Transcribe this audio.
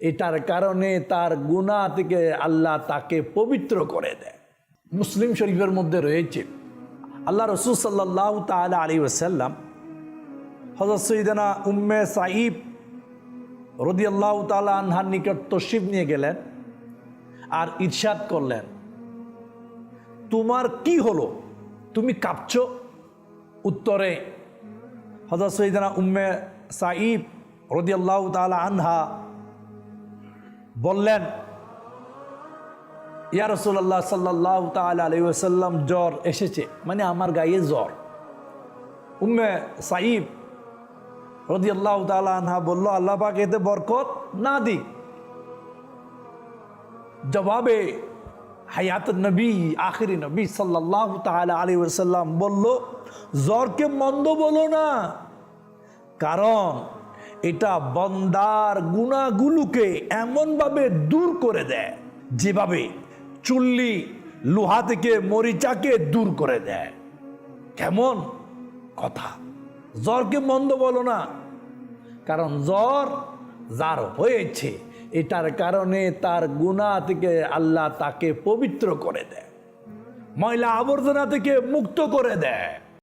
এটার কারণে তার গুণা থেকে আল্লাহ তাকে পবিত্র করে দেয়। মুসলিম শরীফের মধ্যে রয়েছে, আল্লাহ রসুল সাল্লাহ তালা আলী ওসাল্লাম হজরত সৈদানা উম্মে সাইব রদি আল্লাহ তালা আনহার নিকট তশিব নিয়ে গেলেন আর ইরশাদ করলেন, তোমার কি হলো? তুমি কাঁপছ? উত্তরে হজরত সৈদানা উম্মে সাইব রদি আল্লাহ তালা আনহা বললেন, ইয়া রসুল্লাহ সাল্লাহ তাল ওসাল্লাম জ্বর এসেছে। মানে আমার গায়ে জ্বর। উম্মে সাইব রদি আল্লাহ আনহা বলল, আল্লাহ পাক এতে বরকত না দিক। জবাবে হায়াত নবী, আখিরি নবী সাল্লাহ তাল আলী ওসাল্লাম বলল, জ্বরকে মন্দ বলো না, কারণ এটা বন্দার গুণাগুলোকে এমনভাবে দূর করে দেয়, যেভাবে চুল্লি লোহা থেকে মরিচাকে দূর করে দেয়। কেমন কথা? জ্বরকে মন্দ বলো না, কারণ জ্বর যার হয়েছে, এটার কারণে তার গুণা থেকে আল্লাহ তাকে পবিত্র করে দেয়, ময়লা আবর্জনা থেকে মুক্ত করে দেয়।